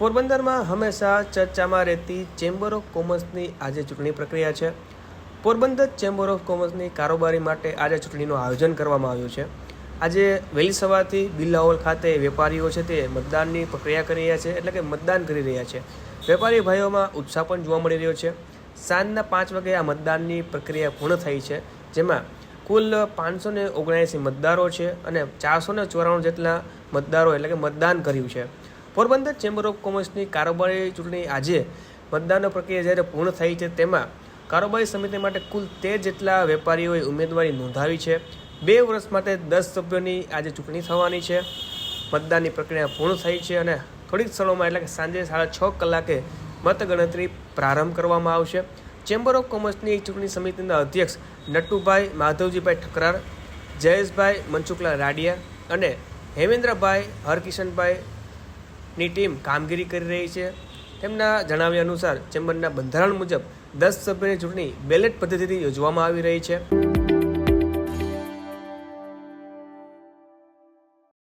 પોરબંદરમાં હંમેશા ચર્ચામાં રહેતી ચેમ્બર ઓફ કોમર્સની આજે ચૂંટણી પ્રક્રિયા છે. પોરબંદર ચેમ્બર ઓફ કોમર્સની કારોબારી માટે આજે ચૂંટણીનું આયોજન કરવામાં આવ્યું છે. આજે વહેલી સવારથી બિરલા હોલ ખાતે વેપારીઓ છે તે મતદાનની પ્રક્રિયા કરી રહ્યા છે, એટલે કે મતદાન કરી રહ્યા છે. વેપારી ભાઈઓમાં ઉત્સાહ પણ જોવા મળી રહ્યો છે. સાંજના પાંચ વાગે આ મતદાનની પ્રક્રિયા પૂર્ણ થઈ છે, જેમાં કુલ પાંચસો ને ઓગણએંસી મતદારો છે અને ચારસો ને ચોરાણું જેટલા મતદારો, એટલે કે મતદાન કર્યું છે. પોરબંદર ચેમ્બર ઓફ કોમર્સની કારોબારી ચૂંટણી આજે મતદાનની પ્રક્રિયા જ્યારે પૂર્ણ થઈ છે તેમાં કારોબારી સમિતિ માટે કુલ તેર જેટલા વેપારીઓએ ઉમેદવારી નોંધાવી છે. બે વર્ષ માટે દસ સભ્યોની આજે ચૂંટણી થવાની છે. મતદાનની પ્રક્રિયા પૂર્ણ થઈ છે અને થોડીક સ્થળોમાં એટલે કે સાંજે સાડા છ કલાકે મતગણતરી પ્રારંભ કરવામાં આવશે. ચેમ્બર ઓફ કોમર્સની ચૂંટણી સમિતિના અધ્યક્ષ નટુભાઈ માધવજીભાઈ ઠકરાર, જયેશભાઈ મનસુખલાલ રાડિયા અને હેમેન્દ્રભાઈ હરકિશનભાઈ ની ટીમ કામગીરી કરી રહી છે. તેમના જણાવ્યા અનુસાર ચેમ્બરના બંધારણ મુજબ દસ સભ્યની ચૂંટણી બેલેટ પદ્ધતિથી યોજવામાં આવી રહી છે.